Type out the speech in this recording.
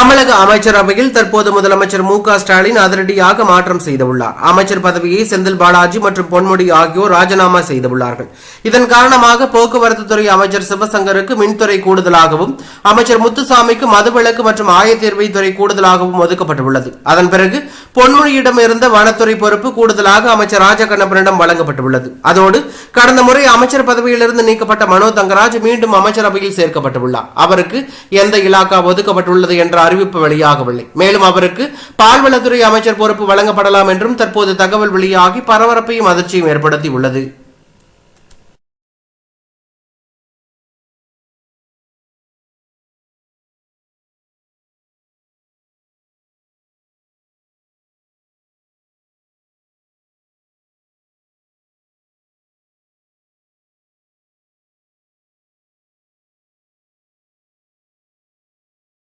தமிழக அமைச்சரவையில் தற்போது முதலமைச்சர் மு ஸ்டாலின் அதிரடியாக மாற்றம் செய்துள்ளார். அமைச்சர் பதவியை செந்தில் பாலாஜி மற்றும் பொன்முடி ஆகியோர் ராஜினாமா செய்துள்ளார்கள். இதன் காரணமாக போக்குவரத்து துறை அமைச்சர் சிவசங்கருக்கு மின்துறை கூடுதலாகவும் அமைச்சர் முத்துசாமிக்கு மதுவிலக்கு மற்றும் ஆயத்தீர்வை துறை கூடுதலாகவும் ஒதுக்கப்பட்டுள்ளது. அதன் பிறகு பொன்முடியிடம் இருந்த வனத்துறை பொறுப்பு கூடுதலாக அமைச்சர் ராஜகண்ணப்பனிடம் வழங்கப்பட்டுள்ளது. அதோடு கடந்த முறை அமைச்சர் பதவியிலிருந்து நீக்கப்பட்ட மனோ தங்கராஜ் மீண்டும் அமைச்சரவையில் சேர்க்கப்பட்டுள்ளார். அவருக்கு எந்த இலாக்கா ஒதுக்கப்பட்டுள்ளது என்ற அறிவிப்பு வெளியாகவில்லை. மேலும் அவருக்கு பால்வளத்துறை அமைச்சர் பொறுப்பு வழங்கப்படலாம் என்றும் தற்போது தகவல் வெளியாகி பரபரப்பையும் அதிர்ச்சியும் ஏற்படுத்தியுள்ளது.